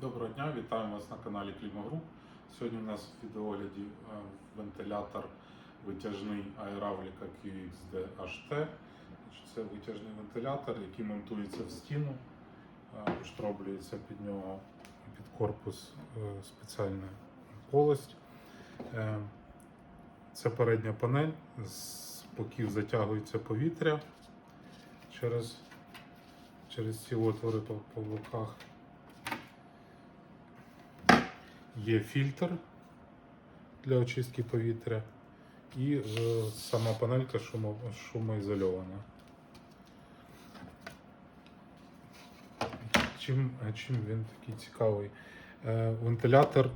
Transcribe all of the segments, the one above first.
Доброго дня, вітаємо вас на каналі Клімагруп. Сьогодні у нас в відеогляді е, вентилятор витяжний Aeravlica QXD HT. Це витяжний вентилятор, який монтується в стіну, е, штроблюється під нього під корпус е, спеціальна полость. Це передня панель, з боків затягується повітря через, через ці отвори по, по боках. Є фільтр для очистки повітря і е, сама панелька шумо, шумоізольована. Чим, чим він такий цікавий? Е, вентилятор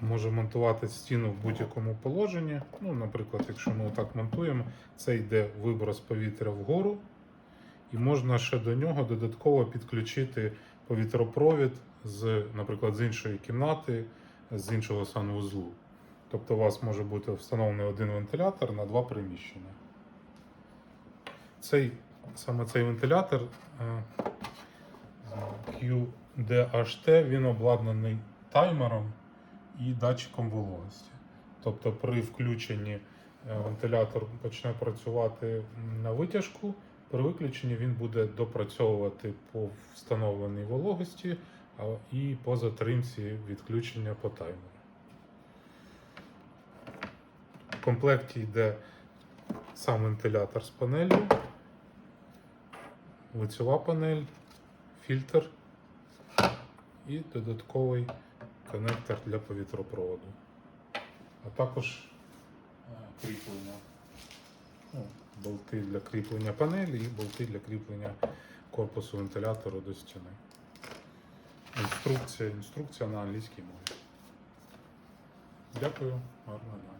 може монтувати стіну в будь-якому положенні. Ну, наприклад, якщо ми отак монтуємо, це йде виброс повітря вгору, і можна ще до нього додатково підключити повітропровід з, наприклад, з іншої кімнати, з іншого санвузлу. Тобто у вас може бути встановлений один вентилятор на два приміщення. Цей, саме цей вентилятор е, QDHT, він обладнаний таймером і датчиком вологості. Тобто при включенні е, вентилятор почне працювати на витяжку, при виключенні він буде допрацьовувати по встановленій вологості і по затримці відключення по таймеру. В комплекті йде сам вентилятор з панелью, лицьова панель, фільтр і додатковий коннектор для повітропроводу. А також е, кріплення. Ну, болти для кріплення панелі і болти для кріплення корпусу вентилятору до стіни. Інструкція, інструкція на англійській мові. Дякую, гарного дня.